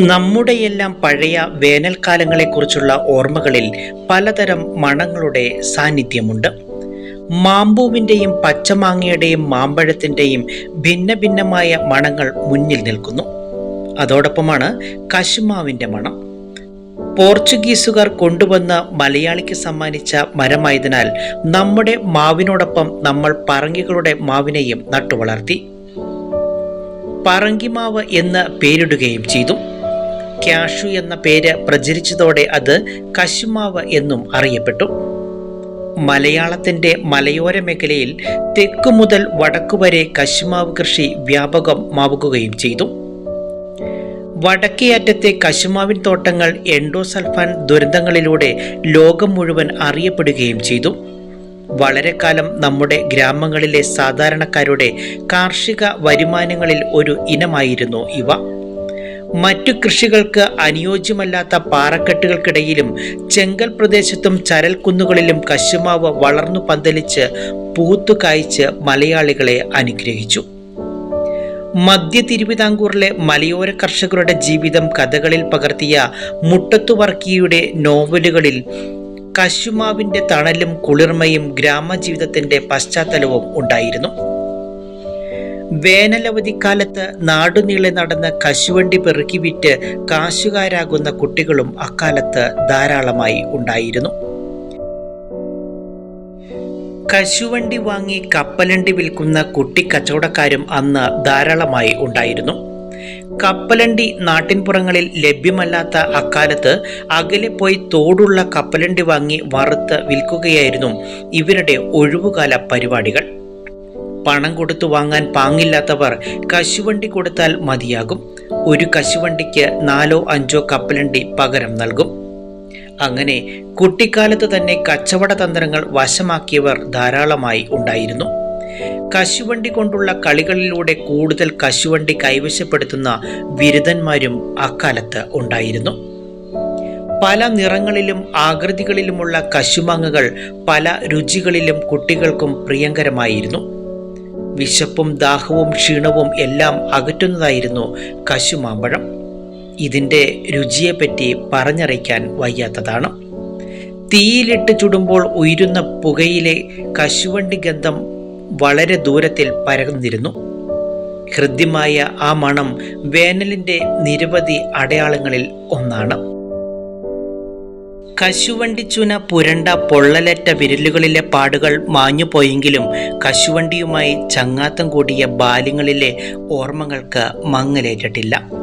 നമ്മുടെയെല്ലാം പഴയ വേനൽക്കാലങ്ങളെക്കുറിച്ചുള്ള ഓർമ്മകളിൽ പലതരം മണങ്ങളുടെ സാന്നിധ്യമുണ്ട്. മാമ്പൂവിന്റെയും പച്ചമാങ്ങയുടെയും മാമ്പഴത്തിന്റെയും ഭിന്ന ഭിന്നമായ മണങ്ങൾ മുന്നിൽ നിൽക്കുന്നു. അതോടൊപ്പമാണ് കശുമാവിന്റെ മണം. പോർച്ചുഗീസുകാർ കൊണ്ടുവന്ന് മലയാളിക്ക് സമ്മാനിച്ച മരമായതിനാൽ നമ്മുടെ മാവിനോടൊപ്പം നമ്മൾ പറങ്കികളുടെ മാവിനെയും നട്ടുവളർത്തി. പറങ്കിമാവ് എന്ന് പേരിടുകയും ചെയ്തു. ക്യാഷു എന്ന പേര് പ്രചരിച്ചതോടെ അത് കശുമാവ് എന്നും അറിയപ്പെട്ടു. മലയാളത്തിന്റെ മലയോര മേഖലയിൽ തെക്കു മുതൽ വടക്കു വരെ കശുമാവ് കൃഷി വ്യാപകമാവുകയും ചെയ്തു. വടക്കേയറ്റത്തെ കശുമാവിൻ തോട്ടങ്ങൾ എൻഡോസൾഫാൻ ദുരന്തങ്ങളിലൂടെ ലോകം മുഴുവൻ അറിയപ്പെടുകയും ചെയ്തു. വളരെ കാലം നമ്മുടെ ഗ്രാമങ്ങളിലെ സാധാരണക്കാരുടെ കാർഷിക വരുമാനങ്ങളിൽ ഒരു ഇനമായിരുന്നു ഇവ. മറ്റു കൃഷികൾക്ക് അനുയോജ്യമല്ലാത്ത പാറക്കെട്ടുകൾക്കിടയിലും ചെങ്കൽ പ്രദേശത്തും ചരൽ കുന്നുകളിലും കശുമാവ് വളർന്നു പന്തലിച്ച് പൂത്തു കായ്ച്ച് മലയാളികളെ അനുഗ്രഹിച്ചു. മധ്യ തിരുവിതാംകൂറിലെ മലയോര കർഷകരുടെ ജീവിതം കഥകളിൽ പകർത്തിയ മുട്ടത്തുവർക്കിയുടെ നോവലുകളിൽ കശുമാവിന്റെ തണലും കുളിർമയും ഗ്രാമജീവിതത്തിന്റെ പശ്ചാത്തലവും ഉണ്ടായിരുന്നു. വേനലവധിക്കാലത്ത് നാടുനീളെ നടന്ന് കശുവണ്ടി പെറുക്കി വിറ്റ് കാശുകാരാകുന്ന കുട്ടികളും അക്കാലത്ത് ധാരാളമായി ഉണ്ടായിരുന്നു. കശുവണ്ടി വാങ്ങി കപ്പലണ്ടി വിൽക്കുന്ന കുട്ടി കച്ചവടക്കാരും അന്ന് ധാരാളമായി ഉണ്ടായിരുന്നു. കപ്പലണ്ടി നാട്ടിൻപുറങ്ങളിൽ ലഭ്യമല്ലാത്ത അക്കാലത്ത് അകലെ പോയി തോടുള്ള കപ്പലണ്ടി വാങ്ങി വറുത്ത് വിൽക്കുകയായിരുന്നു ഇവരുടെ ഒഴിവുകാല പരിപാടികൾ. പണം കൊടുത്തു വാങ്ങാൻ പാങ്ങില്ലാത്തവർ കശുവണ്ടി കൊടുത്താൽ മതിയാകും. ഒരു കശുവണ്ടിക്ക് നാലോ അഞ്ചോ കപ്പലണ്ടി പകരം നൽകും. അങ്ങനെ കുട്ടിക്കാലത്ത് തന്നെ കച്ചവട തന്ത്രങ്ങൾ വശമാക്കിയവർ ധാരാളമായി ഉണ്ടായിരുന്നു. കശുവണ്ടി കൊണ്ടുള്ള കളികളിലൂടെ കൂടുതൽ കശുവണ്ടി കൈവശപ്പെടുത്തുന്ന ബിരുദന്മാരും അക്കാലത്ത് ഉണ്ടായിരുന്നു. പല നിറങ്ങളിലും ആകൃതികളിലുമുള്ള കശുമാങ്ങകൾ പല രുചികളിലും കുട്ടികൾക്കും പ്രിയങ്കരമായിരുന്നു. വിശപ്പും ദാഹവും ക്ഷീണവും എല്ലാം അകറ്റുന്നതായിരുന്നു കശുമാമ്പഴം. ഇതിന്റെ രുചിയെപ്പറ്റി പറഞ്ഞറിയിക്കാൻ വയ്യാത്തതാണ്. തീയിലിട്ട് ചുടുമ്പോൾ ഉയരുന്ന പുകയിലെ കശുവണ്ടി ഗന്ധം വളരെ ദൂരത്തിൽ പരന്നിരുന്നു. ഹൃദ്യമായ ആ മണം വേനലിന്റെ നിരവധി അടയാളങ്ങളിൽ ഒന്നാണ്. കശുവണ്ടിച്ചുന പുരണ്ട പൊള്ളലേറ്റ വിരലുകളിലെ പാടുകൾ മാഞ്ഞുപോയെങ്കിലും കശുവണ്ടിയുമായി ചങ്ങാത്തം കൂടിയ ബാല്യങ്ങളിലെ ഓർമ്മകൾക്ക് മങ്ങലേറ്റിട്ടില്ല.